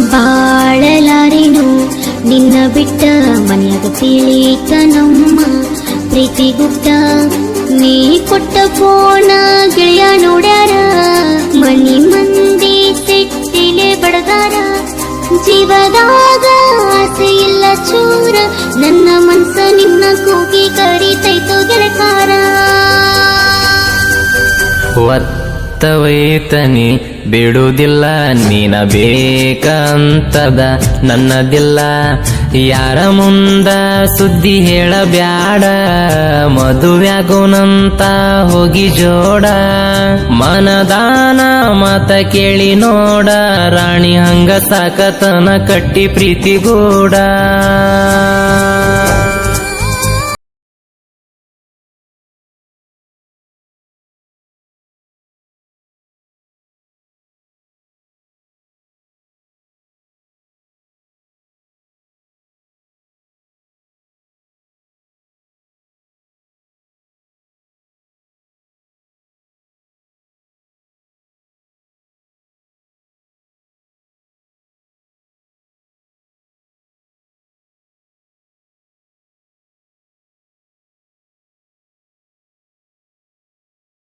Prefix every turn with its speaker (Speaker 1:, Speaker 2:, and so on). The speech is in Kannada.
Speaker 1: ಬಾಳಲಾರೆನು? ನಿನ್ನ ಬಿಟ್ಟ ಮನೆಯಾಗ ತಿಳಿತ ನಮ್ಮ ಪ್ರೀತಿ ಗುಟ್ಟ ನೀ ಕೊಟ್ಟ ಫೋನ ಗೆಳೆಯ ನೋಡ್ಯಾರ. ಮನಿ ಮಂದಿ ಸಿಟ್ಟಿಲೆ ಬಡದಾರ. ಜೀವದಾಗ ಆಸೆ ಇಲ್ಲ ಚೂರ. ನನ್ನ ಮನ್ಸ ನಿನ್ನ ಕೂಗಿ ಕರಿತೈತು ಗೆಳಕಾರ.
Speaker 2: ಒತ್ತವೈತನಿ ಬಿಡುವುದಿಲ್ಲ ನೀನ ಬೇಕಂತದ, ನನ್ನದಿಲ್ಲ. ಯಾರ ಮುಂದ ಸುದ್ದಿ ಹೇಳಬ್ಯಾಡ ಮದುವೆಗುನಂತ ಹೋಗಿ ಜೋಡ. ಮನದಾನ ಮತ ಕೇಳಿ ನೋಡ, ರಾಣಿ ಹಂಗ ಸಾಕತನ ಕಟ್ಟಿ ಪ್ರೀತಿ ಗೂಡ.